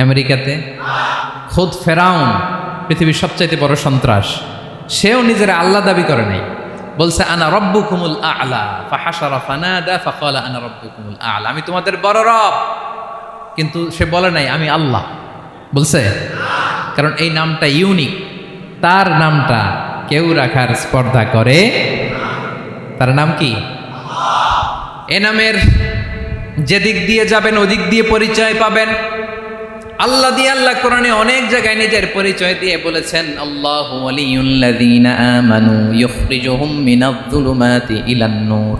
আমেরিকাতে। খোদ ফেরাউন পৃথিবীর সবচাইতে বড় সন্ত্রাস। সেও নিজের আল্লাহ দাবি করে নাই। বলছে, আনা রব্বু কুমুল আলা ফাহাসারা ফানাদা, ফাকালা আনা রব্বু কুমুল আলা। আমি তোমাদের বড় রব। কিন্তু সে বলে নাই, আমি আল্লাহ। বলছে, কারণ এই নামটা ইউনিক। তার নামটা কেউ রাখার স্পর্ধা করে তার নাম কি? এ নামের যেদিক দিয়ে যাবেন, ওদিক দিয়ে পরিচয় পাবেন। আল্লাহ দিয়ে আল্লাহ কোরআনে অনেক জায়গায় নিজের পরিচয় দিয়ে বলেছেন, আল্লাহ আমানু নূর।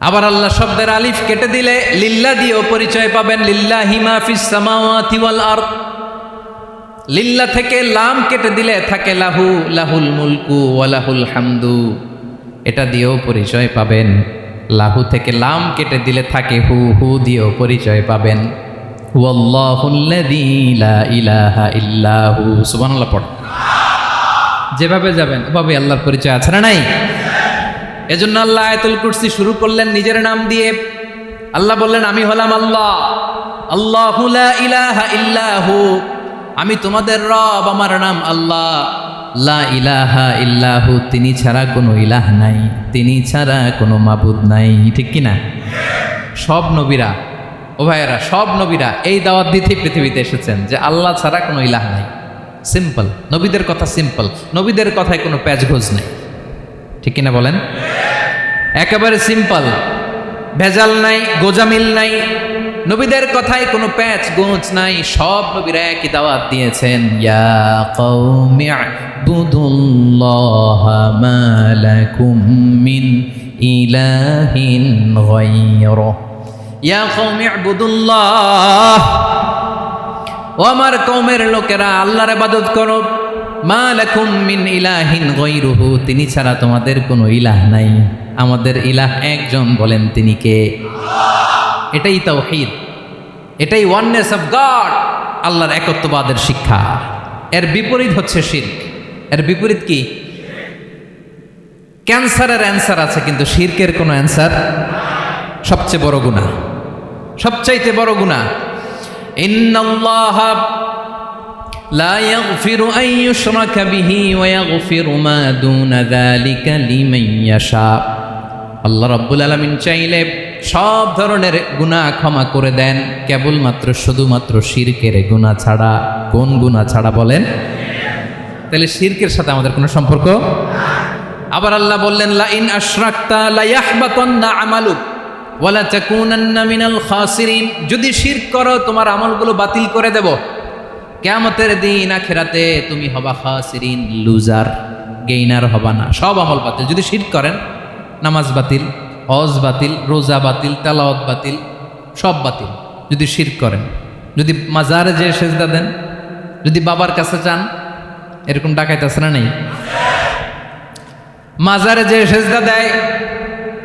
আবার আল্লাহ শব্দের আলিফ কেটে দিলে, লিল্লা দিয়েও পরিচয় পাবেন লিল্লা মা ফিস আরদ। লিল্লা থেকে লাম কেটে দিলে থাকে, লাহু, লাহুল মুলকু ওয়ালাহুল হামদু। এটা দিয়েও পরিচয় পাবেন, লাহু থেকে লাম কেটে দিলে থাকে, হু হু দিয়েও পরিচয় পাবেন। যেভাবে যাবেন, ওভাবে আল্লাহর পরিচয় আছে না নাই? এজন্য আল্লাহ আয়াতুল কুরসি শুরু করলেন নিজের নাম দিয়ে। আল্লাহ বললেন, আমি হলাম আল্লাহ। আল্লাহু ইলাহা ইল্লাহু। আমি তোমাদের রব, আমার নাম আল্লাহ। লা ইলাহা ইল্লাহু, তিনি ছাড়া কোনো ইলাহ নাই। তিনি ছাড়া কোনো মাবুদ নাই। ঠিক কি না সব নবীরা ও ভাইয়েরা, সব নবীরা এই দাওয়াত দিতে পৃথিবীতে এসেছেন যে আল্লাহ ছাড়া কোনো ইলাহ নাই। সিম্পল নবীদের কথা সিম্পল নবীদের কথায় কোনো প্যাচঘোজ নেই। ঠিক কিনা বলেন? একেবারে সিম্পল ভেজাল নাই, গোজামিল নাই, নবীদের কথায় কোনো প্যাচ গোঁচ নাই। সব নবীরা একই দাওয়াত দিয়েছেন, ইয়া কওমি আবুদুল্লাহ মা লাকুম মিন ইলাহিন গায়রুহ ইয়া আবুদুল্লাহ ও আমার কৌমের লোকেরা, আল্লাহর ইবাদত করো। মা লাকুম মিন ইলাহিন গায়রুহু, তিনি ছাড়া তোমাদের কোনো ইলাহ নাই। আমাদের ইলাহ একজন বলেন তিনি কে? এটাই তাওহীদ। এটাই ওয়াননেস অফ গড আল্লাহর একত্ববাদের শিক্ষা। এর বিপরীত হচ্ছে শিরক। এর বিপরীত কি? ক্যান্সারের অ্যান্সার আছে, কিন্তু শিরকের কোনো অ্যান্সার সবচেয়ে বড় গুণা সবচাইতে বড় গুণা আল্লাহ রব্বুল আলমিন চাইলে সব ধরনের গুণা ক্ষমা করে দেন, কেবলমাত্র শুধুমাত্র শিরকের গুণা ছাড়া। কোন গুণা ছাড়া বলেন? তাহলে শিরকের সাথে আমাদের কোনো সম্পর্ক? আবার আল্লাহ বললেন, লা ইন আশরাক্তা লা না আমালুক। ওয়ালা তাকুনান্না মিনাল খাসিরিন, যদি শিরক করো, তোমার আমলগুলো বাতিল করে দেব। কেয়ামতের দিন আখেরাতে তুমি হবা খাসিরিন, লুজার, গেইনার হবা না। সব আমল বাতিল। যদি শিরক করেন, নামাজ বাতিল, হজ বাতিল, রোজা বাতিল, তেলাওয়াত বাতিল, সব বাতিল। যদি শিরক করেন, যদি মাজারে যে সেজদা দেন, যদি বাবার কাছে চান এরকম ডাকাইতে আছে না নেই? মাজারে যে সেজদা দেয়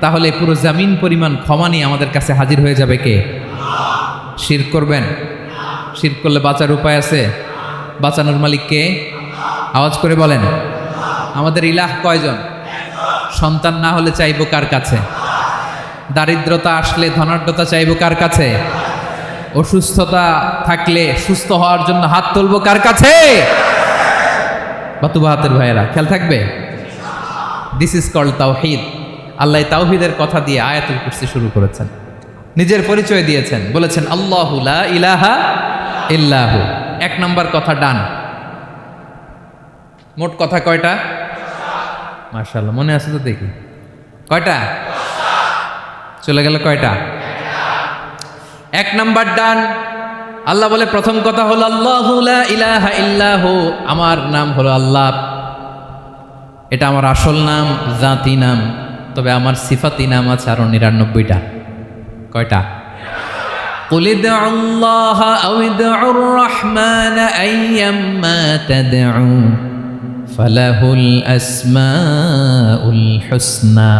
তাহলে পুরো জামিন পরিমাণ ক্ষমা নিয়ে আমাদের কাছে হাজির হয়ে যাবে কে? শির করবেন? শির করলে বাঁচার উপায় আছে? বাঁচানোর মালিক কে? আওয়াজ করে বলেন। আমাদের ইলাহ কয়জন? সন্তান না হলে চাইব কার কাছে? দারিদ্রতা আসলে ধনাঢ্যতা চাইব কার কাছে? অসুস্থতা থাকলে সুস্থ হওয়ার জন্য হাত তুলবো কার কাছে? বাতুবা হাতের ভাইয়েরা, খেয়াল থাকবে? দিস ইজ কল্ড তাওহিদ আল্লাহ তাওহিদের কথা দিয়ে আয়াতুল কুরসি শুরু করেছেন। নিজের পরিচয় দিয়েছেন। বলেছেন, আল্লাহু ইলাহা ইল্লাহু। এক নম্বর কথা ডান। মোট কথা কয়টা? মার্শাল্লাহ মনে আছে তো দেখি। কয়টা? চলে গেল কয়টা? এক নাম্বার ডান। আল্লাহ বলে, প্রথম কথা হলো, আল্লাহ ইলাহা ইল্লাহু। আমার নাম হলো আল্লাহ। এটা আমার আসল নাম, জাতি নাম। তবে আমার সিফাতি নাম আছে আরো নিরানব্বইটা কয়টা قل ادعوا الله أو ادعوا الرحمن أيما تدعوا فله الأسماء الحسنى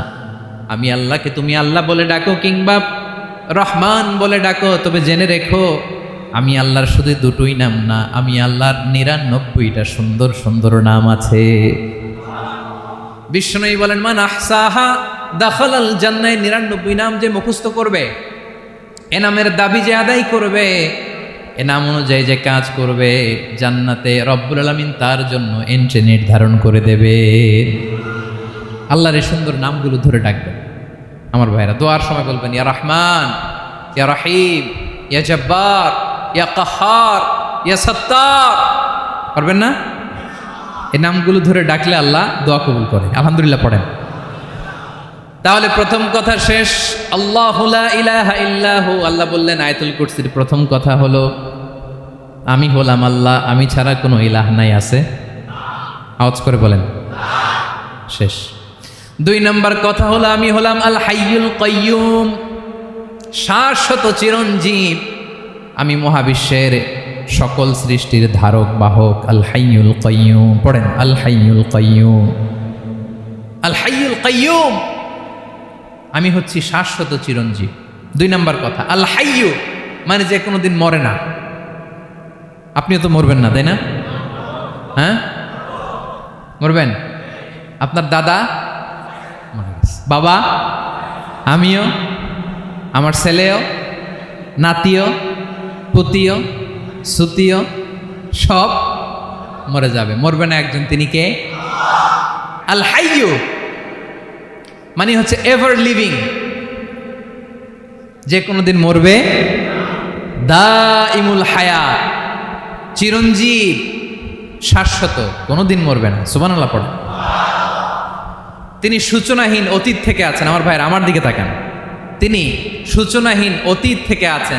আমি আল্লাহকে তুমি আল্লাহ বলে ডাকো কিংবা রহমান বলে ডাকো তবে জেনে রেখো আমি আল্লাহর শুধু দুটোই নাম না আমি আল্লাহর নিরানব্বইটা সুন্দর সুন্দর নাম আছে বিষ্ণুই বলেন, মান আহসাহা দাখাল আল জান্নায় নিরানব্বই নাম যে মুখস্থ করবে, এ নামের দাবি যে আদায় করবে, এ নাম অনুযায়ী যে কাজ করবে, জান্নাতে রব্বুল আলমিন তার জন্য এন্ট্রি নির্ধারণ করে দেবে। আল্লাহর এই সুন্দর নামগুলো ধরে ডাকবেন। আমার ভাইরা, দোয়ার সময় বলবেন, ইয়া রহমান, ইয়া রাহিম, ইয়া জব্বার, ইয়া কাহার, ইয়া সত্তার পারবেন না? এই নামগুলো ধরে ডাকলে আল্লাহ দোয়া কবুল করে। আলহামদুলিল্লাহ পড়েন। তাহলে প্রথম কথা শেষ। আল্লাহ ইলাহা আল্লাহ বললেন, আয়তুল কুরসির প্রথম কথা হলো, আমি হলাম আল্লাহ, আমি ছাড়া কোনো ইলাহ নাই, আছে? আওয়াজ করে বলেন। শেষ। দুই নম্বর কথা হলো, আমি হলাম আল হাইয়ুল কয়্যুম শাশ্বত চিরঞ্জীব। আমি মহাবিশ্বের সকল সৃষ্টির ধারক, বাহক, আল হাইয়ুল কয়্যুম পড়েন, আল হাইয়ুল কয়্যুম আল কয়্যুম আমি হচ্ছি শাশ্বত চিরঞ্জীব। দুই নম্বর কথা, আল হাইয়ু মানে যে কোনো দিন মরে না। আপনিও তো মরবেন না, তাই না? হ্যাঁ? মরবেন? আপনার দাদা। বাবা? আমিও? আমার ছেলেও? নাতিও? পুতিও? সুতিও সব মরে যাবে। মরবে না একজন, তিনি কে? আল হাইয়ু। মানে হচ্ছে এভার লিভিং যে কোনো দিন মরবে। দা ইমুল হায়া। চিরঞ্জীব, শাশ্বত। কোনোদিন মরবে না। সুবান আল্লাহ পড়ে তিনি সূচনাহীন অতীত থেকে আছেন। আমার ভাইয়ের, আমার দিকে তাকান। তিনি সূচনাহীন অতীত থেকে আছেন।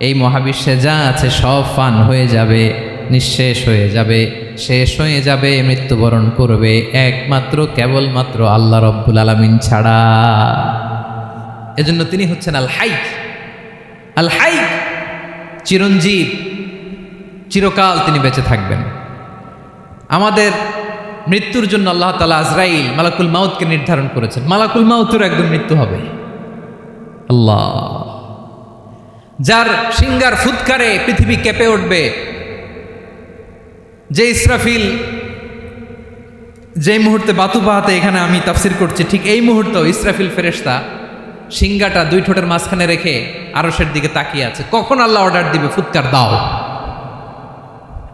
এই মহাবিশ্বে যা আছে সব ফান হয়ে যাবে, নিঃশেষ হয়ে যাবে, শেষ হয়ে যাবে, মৃত্যুবরণ করবে, একমাত্র, কেবলমাত্র আল্লাহ রব্বুল আলমিন ছাড়া। এজন্য তিনি হচ্ছেন আল হাই। আল হাই চিরঞ্জীব, চিরকাল তিনি বেঁচে থাকবেন। আমাদের মৃত্যুর জন্য আল্লাহ তালা আজরাইল মালাকুল মাউতকে নির্ধারণ করেছেন। মালাকুল মাউতের একদম মৃত্যু হবে। আল্লাহ। যার সিঙ্গার ফুৎকারে পৃথিবী কেঁপে উঠবে, যে ইসরাফিল যে মুহূর্তে বাতু পাহাতে এখানে আমি তাফসির করছি, ঠিক এই মুহূর্তেও ইসরাফিল ফেরেশতা সিঙ্গাটা দুই ঠোঁটের মাঝখানে রেখে আরসের দিকে তাকিয়ে আছে। কখন আল্লাহ অর্ডার দিবে? ফুৎকার দাও।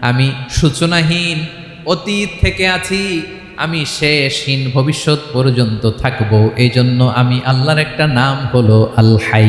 আমি সূচনাহীন, অতীত থেকে আছি, আমি শেষহীন ভবিষ্যৎ পর্যন্ত থাকব। এই জন্য আমি আল্লাহর একটা নাম হলো আল হাই